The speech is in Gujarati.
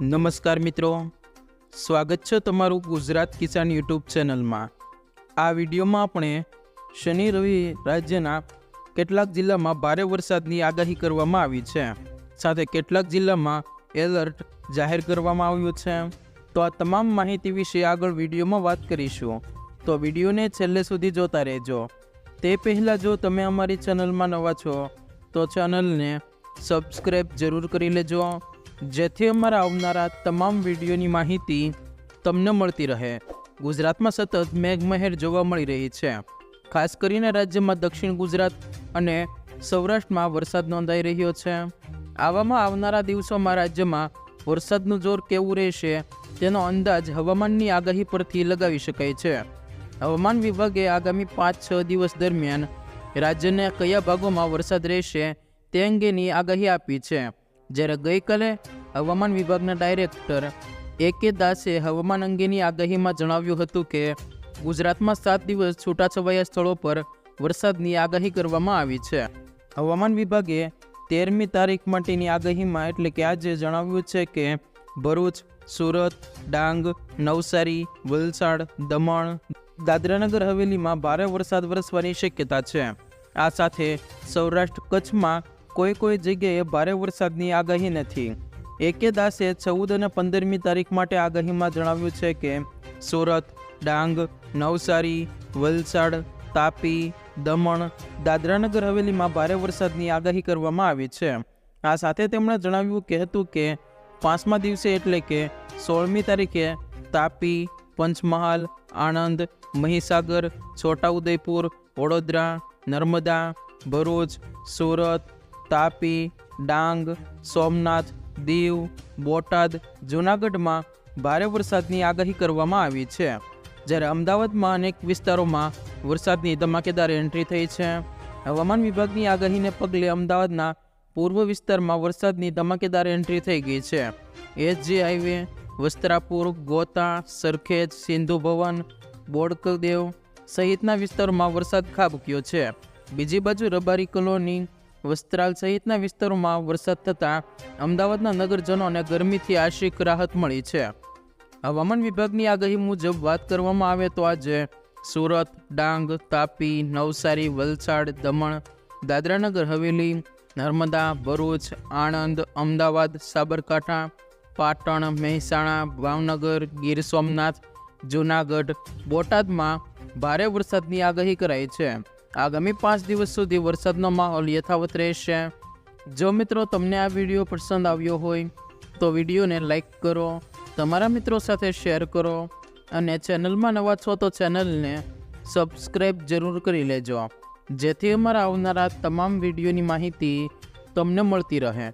નમસ્કાર મિત્રો. સ્વાગત છે તમારું ગુજરાત કિસાન યુટ્યુબ ચેનલમાં. આ વિડીયોમાં આપણે શનિ, રવિ રાજ્યના કેટલાક જિલ્લામાં ભારે વરસાદની આગાહી કરવામાં આવી છે. સાથે કેટલાક જિલ્લામાં એલર્ટ જાહેર કરવામાં આવ્યું છે. તો આ તમામ માહિતી વિશે આગળ વિડીયોમાં વાત કરીશું. તો વિડીયોને છેલ્લે સુધી જોતા રહેજો. તે પહેલાં જો તમે અમારી ચેનલમાં નવા છો, તો ચેનલને સબસ્ક્રાઈબ જરૂર કરી લેજો. જેથી અમારા આવનારા તમામ વિડીયોની માહિતી તમને મળતી રહે. ગુજરાતમાં સતત મેઘમહેર જોવા મળી રહી છે. ખાસ કરીને રાજ્યમાં દક્ષિણ ગુજરાત અને સૌરાષ્ટ્રમાં વરસાદ નોંધાઈ રહ્યો છે. આવામાં આવનારા દિવસોમાં રાજ્યમાં વરસાદનું જોર કેવું રહેશે, તેનો અંદાજ હવામાનની આગાહી પરથી લગાવી શકાય છે. હવામાન વિભાગે આગામી પાંચ છ દિવસ દરમિયાન રાજ્યના કયા ભાગોમાં વરસાદ રહેશે તે અંગેની આગાહી આપી છે. જ્યારે ગઈકાલે હવામાન વિભાગના ડાયરેક્ટર એ કે દાસે હવામાન અંગેની આગાહીમાં જણાવ્યું હતું કે, ગુજરાતમાં સાત દિવસ છૂટાછવાયા સ્થળો પર વરસાદની આગાહી કરવામાં આવી છે. હવામાન વિભાગે તેરમી તારીખ માટેની આગાહીમાં એટલે કે આજે જણાવ્યું છે કે, ભરૂચ, સુરત, ડાંગ, નવસારી, વલસાડ, દમણ, દાદરાનગર હવેલીમાં ભારે વરસાદ વરસવાની શક્યતા છે. આ સાથે સૌરાષ્ટ્ર કચ્છમાં કોઈ કોઈ જગ્યાએ ભારે વરસાદની આગાહી નથી. એકે દાસે ચૌદ અને પંદરમી તારીખ માટે આગાહીમાં જણાવ્યું છે કે, સુરત, ડાંગ, નવસારી, વલસાડ, તાપી, દમણ, દાદરાનગર હવેલીમાં ભારે વરસાદની આગાહી કરવામાં આવી છે. આ સાથે તેમણે જણાવ્યું કે હતું કે, પાંચમા દિવસે એટલે કે સોળમી તારીખે તાપી, પંચમહાલ, આણંદ, મહીસાગર, છોટાઉદેપુર, વડોદરા, નર્મદા, ભરૂચ, સુરત તાપી, ડાંગ, સોમનાથ, દીવ, બોટાદ, જૂનાગઢમાં ભારે વરસાદની આગાહી કરવામાં આવી છે. જ્યારે અમદાવાદમાં અનેક વિસ્તારોમાં વરસાદની ધમાકેદાર એન્ટ્રી થઈ છે. હવામાન વિભાગની આગાહીને પગલે અમદાવાદના પૂર્વ વિસ્તારમાં વરસાદની ધમાકેદાર એન્ટ્રી થઈ ગઈ છે. એસજી હાઈવે, વસ્ત્રાપુર, ગોતા, સરખેજ, સિંધુ ભવન, બોડકદેવ સહિતના વિસ્તારોમાં વરસાદ ખાબક્યો છે. બીજી બાજુ રબારી કોલોની વસ્ત્રાલ સહિતના વિસ્તારોમાં વરસાદ થતાં અમદાવાદના નગરજનોને ગરમીથી આશિક રાહત મળી છે. હવામાન વિભાગની આગાહી મુજબ વાત કરવામાં આવે તો આજે સુરત, ડાંગ, તાપી, નવસારી, વલસાડ, દમણ, દાદરાનગર, હવેલી, નર્મદા, ભરૂચ, આણંદ, અમદાવાદ, સાબરકાંઠા, પાટણ, મહેસાણા, ભાવનગર, ગીર સોમનાથ, જૂનાગઢ, બોટાદમાં ભારે વરસાદની આગાહી કરાઈ છે. આગામી પાંચ દિવસ સુધી વરસાદનો માહોલ યથાવત રહેશે. જો મિત્રો તમને આ વીડિયો પસંદ આવ્યો હોય, તો વિડીયોને લાઈક કરો, તમારા મિત્રો સાથે શેર કરો અને ચેનલમાં નવા છો તો ચેનલને સબસ્ક્રાઈબ જરૂર કરી લેજો. જેથી અમારા આવનારા તમામ વિડીયોની માહિતી તમને મળતી રહે.